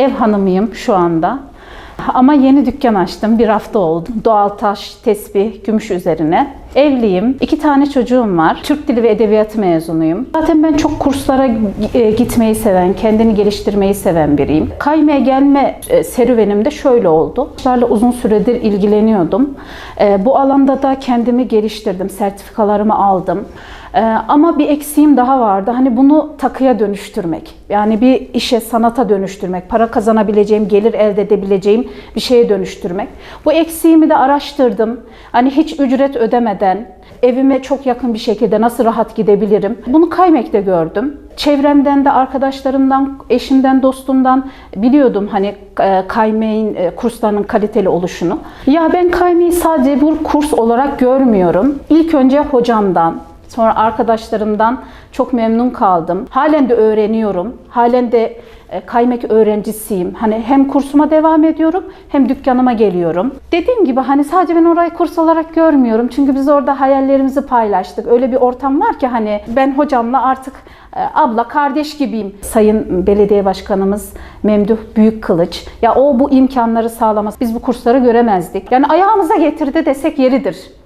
Ev hanımıyım şu anda. Ama yeni dükkan açtım. Bir hafta oldu. Doğal taş, tesbih, gümüş üzerine. Evliyim. İki tane çocuğum var. Türk Dili ve Edebiyatı mezunuyum. Zaten ben çok kurslara e, gitmeyi seven, kendini geliştirmeyi seven biriyim. Kaymaya gelme e, serüvenim de şöyle oldu. Kuşlarla uzun süredir ilgileniyordum. E, Bu alanda da kendimi geliştirdim. Sertifikalarımı aldım. Ama bir eksiğim daha vardı. Hani bunu takıya dönüştürmek. Yani bir işe, sanata dönüştürmek. Para kazanabileceğim, gelir elde edebileceğim bir şeye dönüştürmek. Bu eksiğimi de araştırdım. Hani hiç ücret ödemeden evime çok yakın bir şekilde nasıl rahat gidebilirim? Bunu kaymekte gördüm. Çevremden de arkadaşlarımdan, eşimden, dostumdan biliyordum hani e, kaymeğin e, kurslarının kaliteli oluşunu. Ya ben kaymayı sadece bir kurs olarak görmüyorum. İlk önce hocamdan, Sonra arkadaşlarımdan çok memnun kaldım. Halen de öğreniyorum. Halen de e, kaymak öğrencisiyim. Hani hem kursuma devam ediyorum hem dükkanıma geliyorum. Dediğim gibi hani sadece ben orayı kurs olarak görmüyorum. Çünkü biz orada hayallerimizi paylaştık. Öyle bir ortam var ki hani ben hocamla artık e, abla kardeş gibiyim. Sayın Belediye Başkanımız Memduh Büyükkılıç. Ya o bu imkanları sağlamaz. Biz bu kursları göremezdik. Yani ayağımıza getirdi desek yeridir.